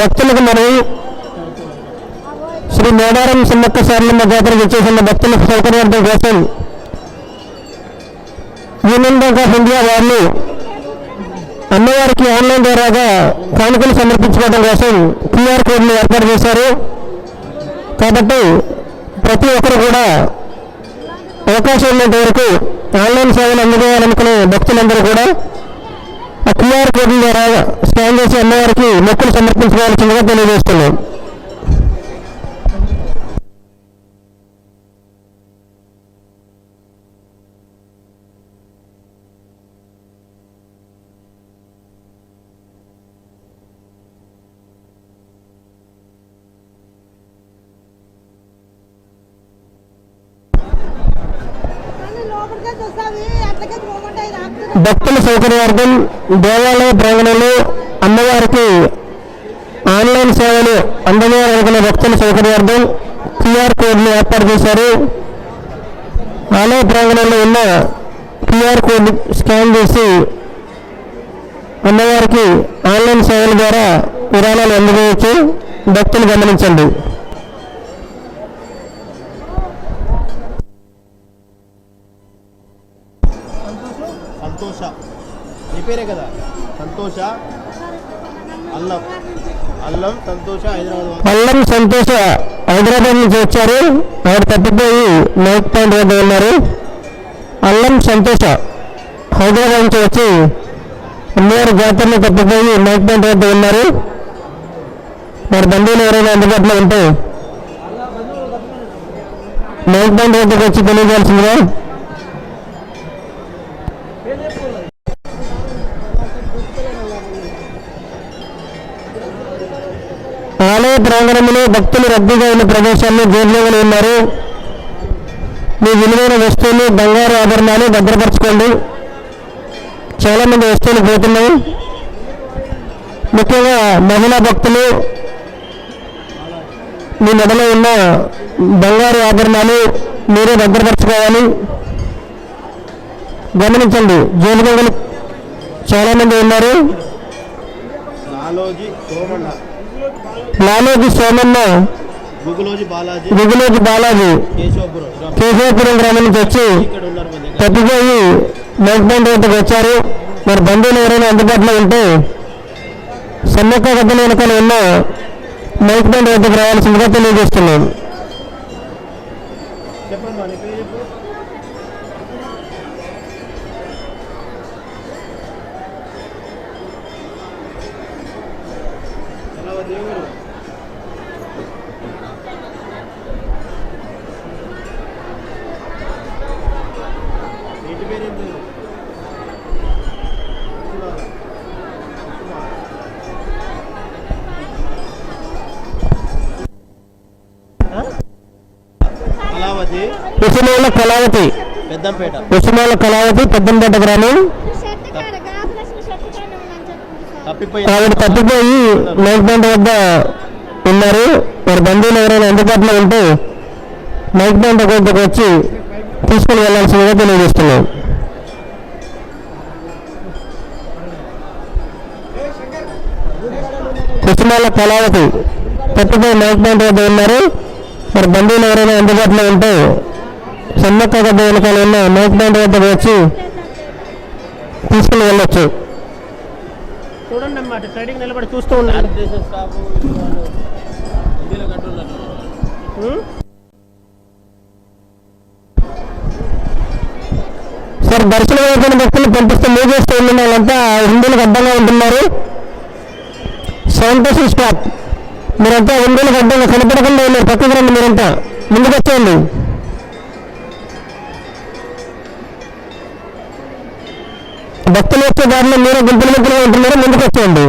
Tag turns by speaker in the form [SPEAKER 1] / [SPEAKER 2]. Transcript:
[SPEAKER 1] భక్తులకు మరియు శ్రీ మేడారం సమ్మక్క సారలమ్మ జాతరకు వచ్చేసిన భక్తుల సౌకర్యార్థం కోసం యూనియన్ బ్యాంక్ ఆఫ్ ఇండియా వాళ్ళు అమ్మవారికి ఆన్లైన్ ద్వారాగా కానుకలు సమర్పించుకోవడం కోసం క్యూఆర్ కోడ్ని ఏర్పాటు చేశారు. కాబట్టి ప్రతి ఒక్కరు కూడా అవకాశం ఉన్నంత వరకు ఆన్లైన్ సేవలు అందజేయాలనుకునే భక్తులందరూ కూడా ఆ క్యూఆర్ కోడ్ ద్వారా స్కాన్ చేసి అమ్మవారికి మొక్కులు సమర్పించవలసిందిగా తెలియజేస్తున్నాం. భక్తుల సౌకర్యార్థం దేవాలయ ప్రాంగణంలో అమ్మవారికి ఆన్లైన్ సేవలు అందజేయాలనుకునే భక్తుల సౌకర్యార్థం క్యూఆర్ కోడ్ను ఏర్పాటు చేశారు. ఆలయ ప్రాంగణంలో ఉన్న క్యూఆర్ కోడ్ స్కాన్ చేసి అమ్మవారికి ఆన్లైన్ సేవల ద్వారా విరాళాలు అందజేయచ్చు భక్తులు గమనించండి.
[SPEAKER 2] సంతోష. నీ పేరే కదా? సంతోష. అల్లం. అల్లం సంతోష హైదరాబాద్
[SPEAKER 1] అల్లం సంతోష. హైదరాబాద్ నుంచి వచ్చారు. ఆవిడ తప్పిపోయి నైట్ పాయింట్ వద్ద ఉన్నారు. అల్లం సంతోష. హైదరాబాద్ నుంచి వచ్చి అమ్మవారి జాతరలో తప్పిపోయి నైట్ పాయింట్ వద్ద ఉన్నారు. వారి బంధువులు ఎవరైనా అందుబాటులో ఉంటే నైట్ పాయింట్ వద్దకు వచ్చి తెలియజేయాల్సిందిగా ప్రాంగణంలో భక్తులు రద్దీగా ఉన్న ప్రదేశాల్లో జోర్లోగా ఉన్నారు. మీ విలువైన వస్తువులు బంగారు ఆభరణాలు భద్రపరచుకోండి. చాలామంది వస్తువులు పోతున్నాయి. ముఖ్యంగా మహిళా భక్తులు మీ మెడలో ఉన్న బంగారు ఆభరణాలు మీరే భద్రపరచుకోవాలి. గమనించండి జైలు చాలామంది ఉన్నారు.
[SPEAKER 2] నాలోజీ
[SPEAKER 1] లాలోజీ సోమన్న
[SPEAKER 2] గుగులోజీ బాలాజీ కేశవపురం గ్రామం.
[SPEAKER 1] నుంచి వచ్చి తప్పిపోయి బ్యాండ్ వద్దకు వచ్చారు. మరి బంధువులు ఎవరైనా అందుబాటులో ఉంటే సమ్మక్క గద్దెల వెనకాల ఉన్న నైట్ బ్యాండ్ వద్దకు రావాల్సిందిగా తెలియజేస్తున్నాను ఉసుమేల కళావతి.
[SPEAKER 2] పెద్దంపేట.
[SPEAKER 1] ఉసుమేల కళావతి పెద్దంపేట గ్రామం. ఆవిడ తప్పిపోయి నైట్ వద్ద ఉన్నారు. మరి బంధువులు ఎవరైనా అందుబాటులో ఉంటే నైట్ బ్యాండ్ వద్దకు వచ్చి తీసుకుని వెళ్ళాల్సిందిగా తెలియజేస్తున్నాం. కృష్ణాల కళావతి తప్పిపోయి నైట్ వద్ద ఉన్నారు. మరి బంధువులు ఎవరైనా అందుబాటులో ఉంటే సమ్మక్క గడ్డ వెనకాల ఉన్న నైట్ వద్దకు వచ్చి తీసుకుని వెళ్ళొచ్చు.
[SPEAKER 3] చూడండి అన్నమాట ట్రైడింగ్ నిలబడి చూస్తూ ఉండండి.
[SPEAKER 2] శానిటైజర్ స్టాఫ్ వాళ్ళు హిందీలో కంటున్నారు
[SPEAKER 3] ఉం?
[SPEAKER 1] సార్ దర్శనం అయిపోయిన భక్తులు పంపిస్తే మూవ్ చేస్తూ ఉన్న వాళ్ళంతా హిందువులకు అడ్డంగా ఉంటున్నారు. శానిటేషన్ స్టాఫ్ మీరంతా హిందువులకు అడ్డంగా కనపడకుండా ఉన్నారు. పక్కకు రండి మీరంతా. ముందుకు భక్తులు వచ్చే దారిలో మీరు గుంపులు గుంపులుగా ఉంటున్నారో ముందుకు వచ్చేయండి